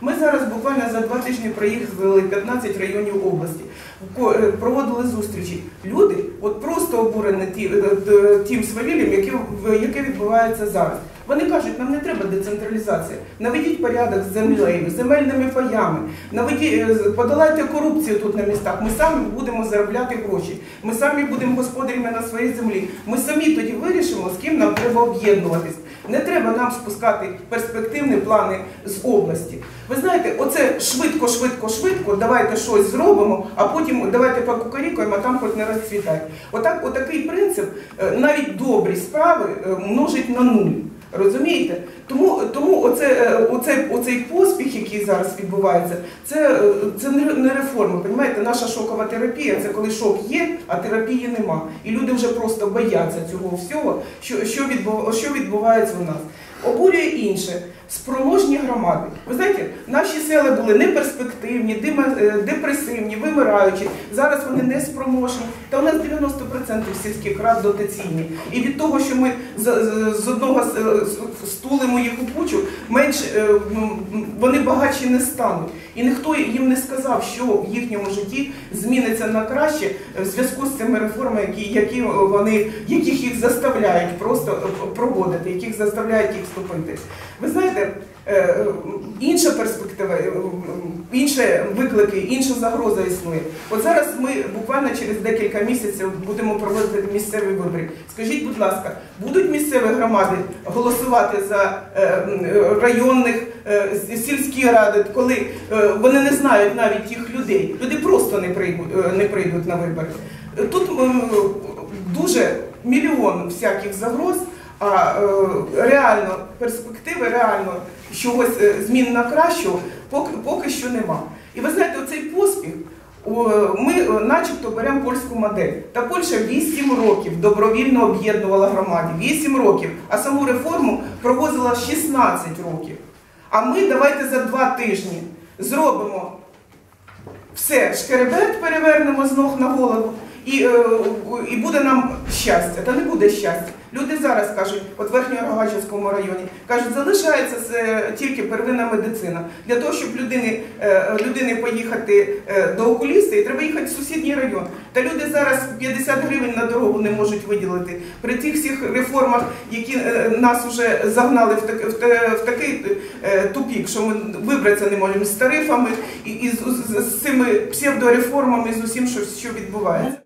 Ми зараз буквально за два тижні проїхали 15 районів області, е, проводили зустрічі. Люди от просто обурені е, тим свавіллям, яке, яке відбувається зараз. Вони кажуть, нам не треба децентралізація. Наведіть порядок з землею, земельними паями, наведіть, е, подолайте корупцію тут на містах. Ми самі будемо заробляти гроші. Ми самі будемо господарями на своїй землі. Ми самі тоді вирішимо, з ким нам треба об'єднуватись. Не треба нам спускати перспективні плани з області. Ви знаєте, оце швидко, швидко, швидко, давайте щось зробимо, а потім давайте покукарікуємо, а там хоч не розцвітає. Отак, отакий принцип е, навіть добрі справи е, множить на нуль. Розумієте? Тому, тому оце, е, оце, оцей поспіх, який зараз відбувається, це, е, це не реформа. Понимаєте? Наша шокова терапія це коли шок є, а терапії нема. І люди вже просто бояться цього всього, що, що відбувається у нас. Обурює інше. Спроможні громади. Ви знаєте, наші села були неперспективні, е, депресивні, вимираючі. Зараз вони не спроможні. Та у нас 90% сільських рад дотаційні. І від того, що ми з, одного е, стулимо їх у кучу, менш е, м, вони багатші не стануть. І ніхто їм не сказав, що в їхньому житті зміниться на краще в зв'язку з цими реформами, які, вони, яких їх заставляють просто проводити, яких заставляють їх вступити. Ви знаєте, е, е, інша перспектива, е, інші виклики, інша загроза існує. От зараз ми буквально через декілька місяців будемо проводити місцеві вибори. Скажіть, будь ласка, будуть місцеві громади голосувати за районних сільські ради, коли вони не знають навіть їх людей. Люди просто не прийдуть, не прийдуть на вибори. Тут дуже мільйон всяких загроз. А е, реально перспективи, реально чогось е, змін на кращу поки, поки що нема. І ви знаєте, оцей поспіх. Ми е, начебто беремо польську модель. Та Польща 8 років добровільно об'єднувала громаді. 8 років. А саму реформу провозила 16 років. А ми давайте за два тижні зробимо все, шкеребет перевернемо з ног на голову, і, е, і буде нам щастя. Та не буде щастя. Люди зараз кажуть, от Верхньорогачівському районі, кажуть, залишається тільки первинна медицина. Для того, щоб людини, е, людини поїхати е, до окуліста, і треба їхати в сусідній район. Та люди зараз 50 гривень на дорогу не можуть виділити. При тих всіх реформах, які нас вже загнали в, так, в, такий тупік, що ми вибратися не можемо з тарифами і, і з, з, з цими псевдореформами, з усім, що, що відбувається.